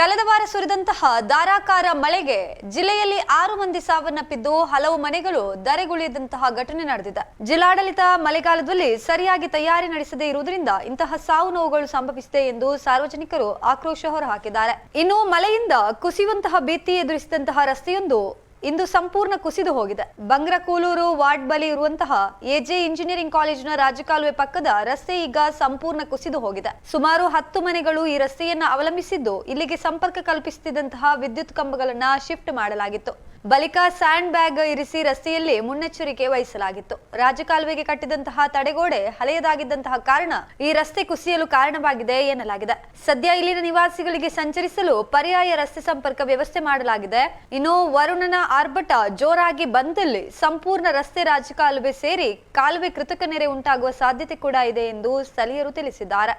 ಕಳೆದ ವಾರ ಸುರಿದಂತಹ ಧಾರಾಕಾರ ಮಳೆಗೆ ಜಿಲ್ಲೆಯಲ್ಲಿ ಆರು ಮಂದಿ ಸಾವನ್ನಪ್ಪಿದ್ದು ಹಲವು ಮನೆಗಳು ಧರೆಗುಳಿದಂತಹ ಘಟನೆ ನಡೆದಿದೆ. ಜಿಲ್ಲಾಡಳಿತ ಮಳೆಗಾಲದಲ್ಲಿ ಸರಿಯಾಗಿ ತಯಾರಿ ನಡೆಸದೇ ಇರುವುದರಿಂದ ಇಂತಹ ಸಾವು ನೋವುಗಳು ಸಂಭವಿಸಿದೆ ಎಂದು ಸಾರ್ವಜನಿಕರು ಆಕ್ರೋಶ ಹೊರಹಾಕಿದ್ದಾರೆ. ಇನ್ನು ಮಳೆಯಿಂದ ಕುಸಿಯುವಂತಹ ಭೀತಿ ಎದುರಿಸಿದಂತಹ ರಸ್ತೆಯೊಂದು ಇಂದು ಸಂಪೂರ್ಣ ಕುಸಿದು ಹೋಗಿದೆ. ಬಂಗ್ರಕೂಲೂರು ವಾರ್ಡ್ ಬಳಿ ಇರುವಂತಹ ಎಜೆ ಇಂಜಿನಿಯರಿಂಗ್ ಕಾಲೇಜಿನ ರಾಜಕಾಲುವೆ ಪಕ್ಕದ ರಸ್ತೆ ಈಗ ಸಂಪೂರ್ಣ ಕುಸಿದು ಹೋಗಿದೆ. ಸುಮಾರು ಹತ್ತು ಮನೆಗಳು ಈ ರಸ್ತೆಯನ್ನ ಅವಲಂಬಿಸಿದ್ದು ಇಲ್ಲಿಗೆ ಸಂಪರ್ಕ ಕಲ್ಪಿಸುತ್ತಿದ್ದಂತಹ ವಿದ್ಯುತ್ ಕಂಬಗಳನ್ನ ಶಿಫ್ಟ್ ಮಾಡಲಾಗಿತ್ತು. ಬಳಿಕ ಸ್ಯಾಂಡ್ ಬ್ಯಾಗ್ ಇರಿಸಿ ರಸ್ತೆಯಲ್ಲಿ ಮುನ್ನೆಚ್ಚರಿಕೆ ವಹಿಸಲಾಗಿತ್ತು. ರಾಜಕಾಲುವೆಗೆ ಕಟ್ಟಿದಂತಹ ತಡೆಗೋಡೆ ಹಳೆಯದಾಗಿದ್ದಂತಹ ಕಾರಣ ಈ ರಸ್ತೆ ಕುಸಿಯಲು ಕಾರಣವಾಗಿದೆ ಎನ್ನಲಾಗಿದೆ. ಸದ್ಯ ಇಲ್ಲಿನ ನಿವಾಸಿಗಳಿಗೆ ಸಂಚರಿಸಲು ಪರ್ಯಾಯ ರಸ್ತೆ ಸಂಪರ್ಕ ವ್ಯವಸ್ಥೆ ಮಾಡಲಾಗಿದೆ. ಇನ್ನು ವರುಣನ ಆರ್ಭಟ ಜೋರಾಗಿ ಬಂದಲ್ಲಿ ಸಂಪೂರ್ಣ ರಸ್ತೆ ರಾಜಕಾಲುವೆ ಸೇರಿ ಕಾಲುವೆ ಕೃತಕ ನೆರೆ ಉಂಟಾಗುವ ಸಾಧ್ಯತೆ ಕೂಡ ಇದೆ ಎಂದು ಸ್ಥಳೀಯರು ತಿಳಿಸಿದ್ದಾರೆ.